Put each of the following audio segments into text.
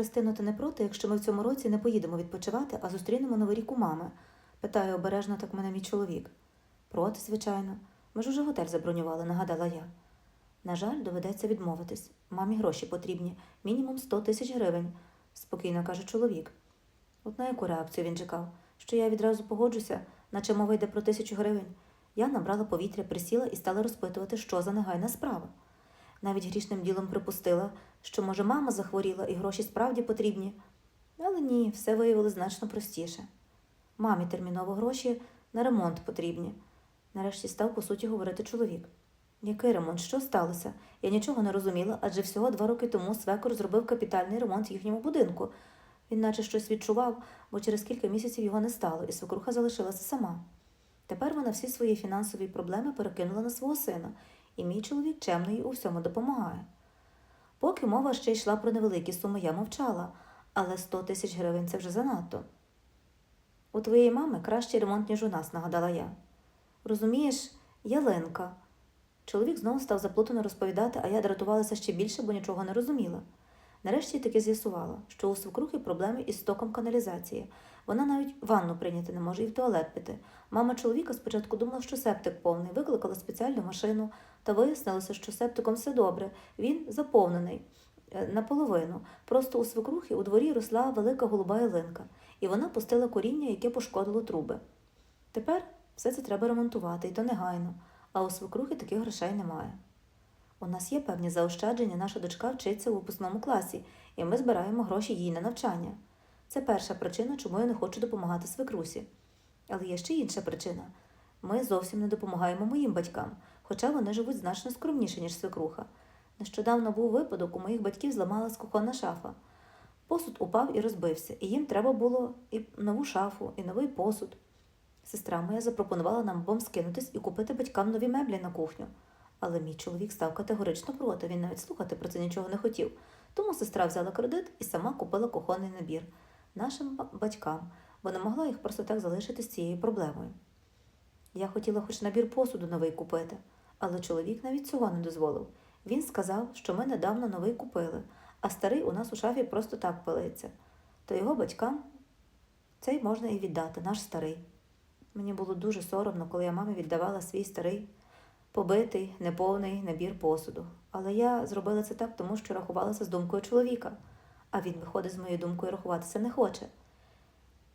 Христино, ти не проти, якщо ми в цьому році не поїдемо відпочивати, а зустрінемо новий рік у мами? питає обережно так мене мій чоловік. Проти, звичайно. Ми ж уже готель забронювали, нагадала я. На жаль, доведеться відмовитись. Мамі гроші потрібні, мінімум 100 тисяч гривень, спокійно каже чоловік. От на яку реакцію він чекав? Що я відразу погоджуся, наче мова йде про тисячу гривень. Я набрала повітря, присіла і стала розпитувати, що за негайна справа. Навіть грішним ділом припустила, що, може, мама захворіла і гроші справді потрібні. Але ні, все виявилось значно простіше. Мамі терміново гроші на ремонт потрібні. Нарешті став по суті говорити чоловік. Який ремонт? Що сталося? Я нічого не розуміла, адже всього два роки тому свекор зробив капітальний ремонт їхньому будинку. Він наче щось відчував, бо через кілька місяців його не стало, і свекруха залишилася сама. Тепер вона всі свої фінансові проблеми перекинула на свого сина, і мій чоловік чемно їй у всьому допомагає. Поки мова ще йшла про невеликі суми, я мовчала, але 100 тисяч гривень це вже занадто. У твоєї мами кращий ремонт, ніж у нас, нагадала я. Розумієш, ялинка. Чоловік знову став заплутано розповідати, а я дратувалася ще більше, бо нічого не розуміла. Нарешті таки з'ясувала, що у свекрухи проблеми із стоком каналізації. Вона навіть ванну прийняти не може і в туалет піти. Мама чоловіка спочатку думала, що септик повний, викликала спеціальну машину, та вияснилося, що септиком все добре, він заповнений е, наполовину. Просто у свекрухи у дворі росла велика голуба ялинка, і вона пустила коріння, яке пошкодило труби. Тепер все це треба ремонтувати, і то негайно, а у свекрухи таких грошей немає. У нас є певні заощадження, наша дочка вчиться у випускному класі, і ми збираємо гроші їй на навчання. Це перша причина, чому я не хочу допомагати свекрусі. Але є ще інша причина. Ми зовсім не допомагаємо моїм батькам, хоча вони живуть значно скромніше, ніж свекруха. Нещодавно був випадок, у моїх батьків зламалась кухонна шафа. Посуд упав і розбився, і їм треба було і нову шафу, і новий посуд. Сестра моя запропонувала нам обом скинутись і купити батькам нові меблі на кухню. Але мій чоловік став категорично проти, він навіть слухати про це нічого не хотів. Тому сестра взяла кредит і сама купила кухонний набір нашим батькам, бо не могла їх просто так залишити з цією проблемою. Я хотіла хоч набір посуду новий купити, але чоловік навіть цього не дозволив. Він сказав, що ми недавно новий купили, а старий у нас у шафі просто так пилиться. То його батькам цей можна і віддати, наш старий. Мені було дуже соромно, коли я мамі віддавала свій старий побитий, неповний набір посуду. Але я зробила це так, тому що рахувалася з думкою чоловіка, а він, виходить, з моєю думкою рахуватися не хоче.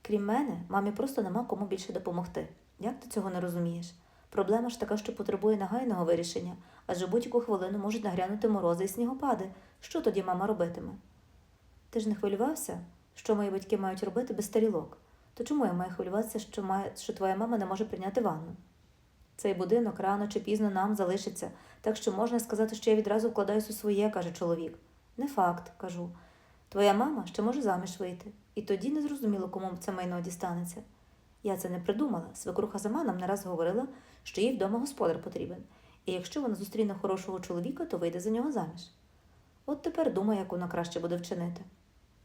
Крім мене, мамі просто нема кому більше допомогти. Як ти цього не розумієш? Проблема ж така, що потребує негайного вирішення, адже будь-яку хвилину можуть нагрянути морози і снігопади. Що тоді мама робитиме? Ти ж не хвилювався, що мої батьки мають робити без тарілок? То чому я маю хвилюватися, що, має, що твоя мама не може прийняти ванну? Цей будинок рано чи пізно нам залишиться, так що можна сказати, що я відразу вкладаюсь у своє, каже чоловік. Не факт, кажу. Твоя мама ще може заміж вийти, і тоді не зрозуміло, кому це майно дістанеться. Я це не придумала. Свекруха сама нам не раз говорила, що їй вдома господар потрібен, і якщо вона зустріне хорошого чоловіка, то вийде за нього заміж. От тепер думаю, як вона краще буде вчинити.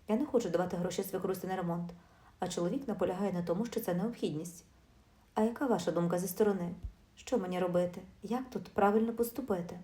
Я не хочу давати гроші свекрусі на ремонт, а чоловік наполягає на тому, що це необхідність. А яка ваша думка зі сторони? Що мені робити? Як тут правильно поступити?